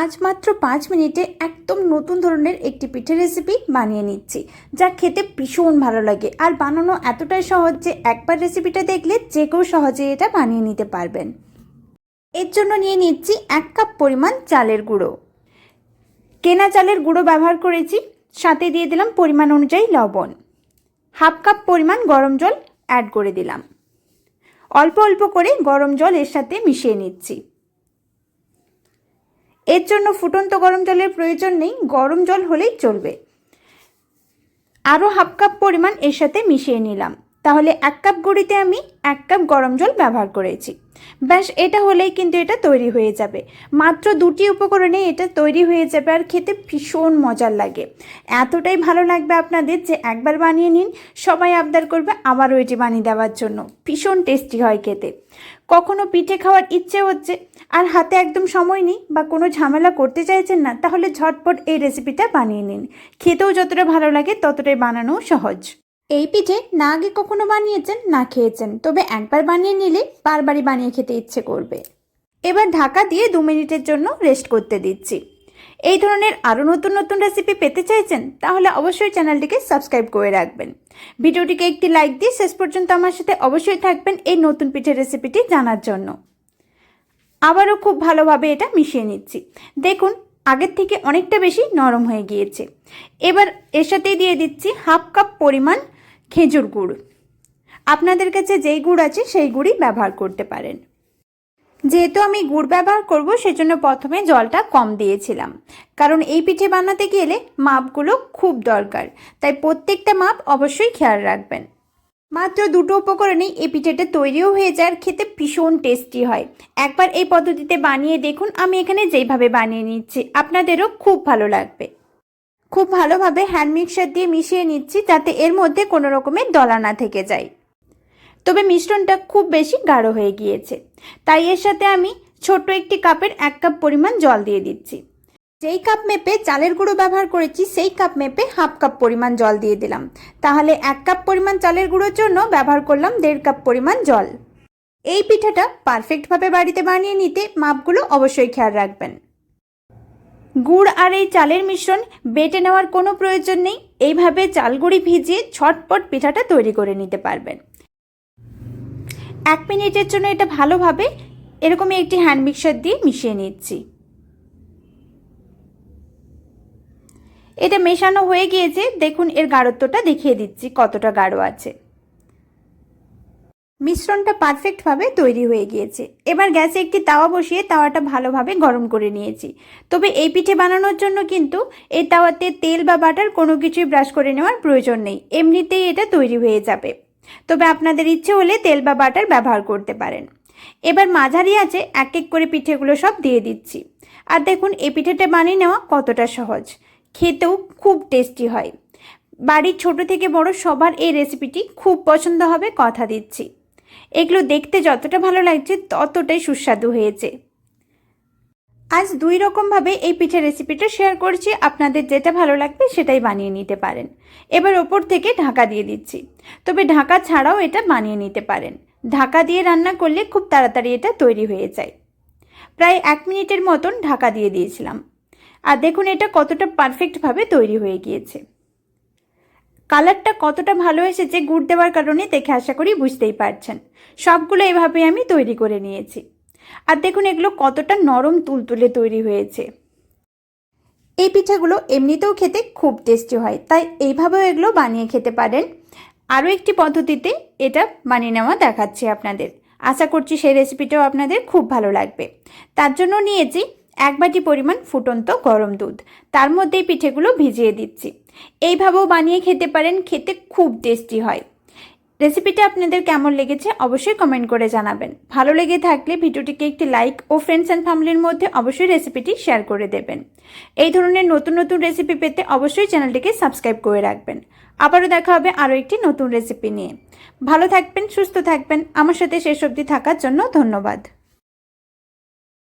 আজ মাত্র পাঁচ মিনিটে একদম নতুন ধরনের একটি পিঠে রেসিপি বানিয়ে নিচ্ছি, যা খেতে ভীষণ ভালো লাগে। আর বানানো এতটাই সহজ যে একবার রেসিপিটা দেখলে যে কেউ সহজে এটা বানিয়ে নিতে পারবেন। এর জন্য নিয়ে নিচ্ছি এক কাপ পরিমাণ চালের গুঁড়ো। কেনা চালের গুঁড়ো ব্যবহার করেছি, সাথে দিয়ে দিলাম পরিমাণ অনুযায়ী লবণ। হাফ কাপ পরিমাণ গরম জল অ্যাড করে দিলাম। অল্প অল্প করে গরম জল এর সাথে মিশিয়ে নিচ্ছি। এর জন্য ফুটন্ত গরম জলের প্রয়োজন নেই, গরম জল হলেই চলবে। আরও হাফ কাপ পরিমাণ এর সাথে মিশিয়ে নিলাম। তাহলে এক কাপ গুঁড়িতে আমি এক কাপ গরম জল ব্যবহার করেছি। ব্যাস, এটা হলেই কিন্তু এটা তৈরি হয়ে যাবে। মাত্র দুটি উপকরণে এটা তৈরি হয়ে যাবে আর খেতে ভীষণ মজার লাগে। এতটাই ভালো লাগবে আপনাদের যে একবার বানিয়ে নিন, সবাই আবদার করবে আবারও এটি বানিয়ে দেওয়ার জন্য। ভীষণ টেস্টি হয় খেতে। কখনো পিঠে খাওয়ার ইচ্ছে হচ্ছে আর হাতে একদম সময় নেই বা কোনো ঝামেলা করতে চাইছেন না, তাহলে ঝটপট এই রেসিপিটা বানিয়ে নিন। খেতেও যতটা ভালো লাগে ততটাই বানানোও সহজ। এই পিঠে না আগে কখনো বানিয়েছেন, না খেয়েছেন। তবে একবার বানিয়ে নিলে বারবারই বানিয়ে খেতে ইচ্ছে করবে। এবার ঢাকা দিয়ে দু মিনিটের জন্য রেস্ট করতে দিচ্ছি। এই ধরনের আরও নতুন নতুন রেসিপি পেতে চাইছেন, তাহলে অবশ্যই চ্যানেলটিকে সাবস্ক্রাইব করে রাখবেন। ভিডিওটিকে একটি লাইক দিয়ে শেষ পর্যন্ত আমার সাথে অবশ্যই থাকবেন এই নতুন পিঠের রেসিপিটি জানার জন্য। আবারও খুব ভালোভাবে এটা মিশিয়ে নিচ্ছি। দেখুন, আগের থেকে অনেকটা বেশি নরম হয়ে গিয়েছে। এবার এর সাথেই দিয়ে দিচ্ছি হাফ কাপ পরিমাণ খেজুর গুড়। আপনাদের কাছে যেই গুড় আছে সেই গুড়ই ব্যবহার করতে পারেন। যেহেতু আমি গুড় ব্যবহার করব, সেজন্য প্রথমে জলটা কম দিয়েছিলাম। কারণ এই পিঠে বানাতে গেলে মাপগুলো খুব দরকার, তাই প্রত্যেকটা মাপ অবশ্যই খেয়াল রাখবেন। মাত্র দুটো উপকরণেই এই পিঠেটা তৈরিও হয়ে যায় আর খেতে ভীষণ টেস্টি হয়। একবার এই পদ্ধতিতে বানিয়ে দেখুন, আমি এখানে যেইভাবে বানিয়ে নিচ্ছি, আপনাদেরও খুব ভালো লাগবে। খুব ভালোভাবে হ্যান্ড মিক্সার দিয়ে মিশিয়ে নিচ্ছি যাতে এর মধ্যে কোনো রকমের দলা না থেকে যায়। তবে মিশ্রণটা খুব বেশি গাঢ় হয়ে গিয়েছে। তাই এর সাথে আমি ছোট্ট একটি কাপের এক কাপ পরিমাণ জল দিয়ে দিচ্ছি। যেই কাপ মেপে চালের গুঁড়ো ব্যবহার করেছি, সেই কাপ মেপে হাফ কাপ পরিমাণ জল দিয়ে দিলাম। তাহলে এক কাপ পরিমাণ চালের গুঁড়োর জন্য ব্যবহার করলাম দেড় কাপ পরিমাণ জল। এই পিঠাটা পারফেক্টভাবে বাড়িতে বানিয়ে নিতে মাপগুলো অবশ্যই খেয়াল রাখবেন। গুড় আর এই চালের মিশ্রণ বেটে নেওয়ার কোনো প্রয়োজন নেই। এইভাবে চালগুড়ি ভিজিয়ে ছটপট পিঠাটা তৈরি করে নিতে পারবেন। এক মিনিটের জন্য এটা ভালোভাবে এরকমই একটি হ্যান্ড মিক্সার দিয়ে মিশিয়ে নিচ্ছি। এটা মেশানো হয়ে গিয়েছে। দেখুন, এর গাঢ়ত্বটা দেখিয়ে দিচ্ছি কতটা গাঢ় আছে। মিশ্রণটা পারফেক্টভাবে তৈরি হয়ে গিয়েছে। এবার গ্যাসে একটি তাওয়া বসিয়ে তাওয়াটা ভালোভাবে গরম করে নিয়েছি। তবে এই পিঠে বানানোর জন্য কিন্তু এই তাওয়াতে তেল বা বাটার কোনো কিছুই ব্রাশ করে নেওয়ার প্রয়োজন নেই। এমনিতেই এটা তৈরি হয়ে যাবে। তবে আপনাদের ইচ্ছে হলে তেল বা বাটার ব্যবহার করতে পারেন। এবার মাঝারি আছে এক এক করে পিঠেগুলো সব দিয়ে দিচ্ছি। আর দেখুন, এই পিঠেটা বানিয়ে নেওয়া কতটা সহজ। খেতেও খুব টেস্টি হয়। বাড়ির ছোট থেকে বড় সবার এই রেসিপিটি খুব পছন্দ হবে কথা দিচ্ছি। এগুলো দেখতে যতটা ভালো লাগছে ততটাই সুস্বাদু হয়েছে। আজ দুই রকমভাবে এই পিঠের রেসিপিটা শেয়ার করছি। আপনাদের যেটা ভালো লাগবে সেটাই বানিয়ে নিতে পারেন। এবার ওপর থেকে ঢাকা দিয়ে দিচ্ছি। তবে ঢাকা ছাড়াও এটা বানিয়ে নিতে পারেন। ঢাকা দিয়ে রান্না করলে খুব তাড়াতাড়ি এটা তৈরি হয়ে যায়। প্রায় এক মিনিটের মতন ঢাকা দিয়ে দিয়েছিলাম। আর দেখুন এটা কতটা পারফেক্টভাবে তৈরি হয়ে গিয়েছে। কালারটা কতটা ভালো এসেছে গুড় দেওয়ার কারণে দেখে আশা করি বুঝতেই পারছেন। সবগুলো এভাবে আমি তৈরি করে নিয়েছি। আর দেখুন, এগুলো কতটা নরম তুলতুলে তৈরি হয়েছে। এই পিঠাগুলো এমনিতেও খেতে খুব টেস্টি হয়, তাই এইভাবেও এগুলো বানিয়ে খেতে পারেন। আরও একটি পদ্ধতিতে এটা বানিয়ে নেওয়া দেখাচ্ছি আপনাদের। আশা করছি সেই রেসিপিটাও আপনাদের খুব ভালো লাগবে। তার জন্য নিয়েছি এক বাটি পরিমাণ ফুটন্ত গরম দুধ। তার মধ্যে এই পিঠেগুলো ভিজিয়ে দিচ্ছি। এইভাবেও বানিয়ে খেতে পারেন, খেতে খুব টেস্টি হয়। রেসিপিটা আপনাদের কেমন লেগেছে অবশ্যই কমেন্ট করে জানাবেন। ভালো লেগে থাকলে ভিডিওটিকে একটি লাইক ও ফ্রেন্ডস অ্যান্ড ফ্যামিলির মধ্যে অবশ্যই রেসিপিটি শেয়ার করে দেবেন। এই ধরনের নতুন নতুন রেসিপি পেতে অবশ্যই চ্যানেলটিকে সাবস্ক্রাইব করে রাখবেন। আবারও দেখা হবে আরও একটি নতুন রেসিপি নিয়ে। ভালো থাকবেন, সুস্থ থাকবেন। আমার সাথে শেষ অবধি থাকার জন্য ধন্যবাদ।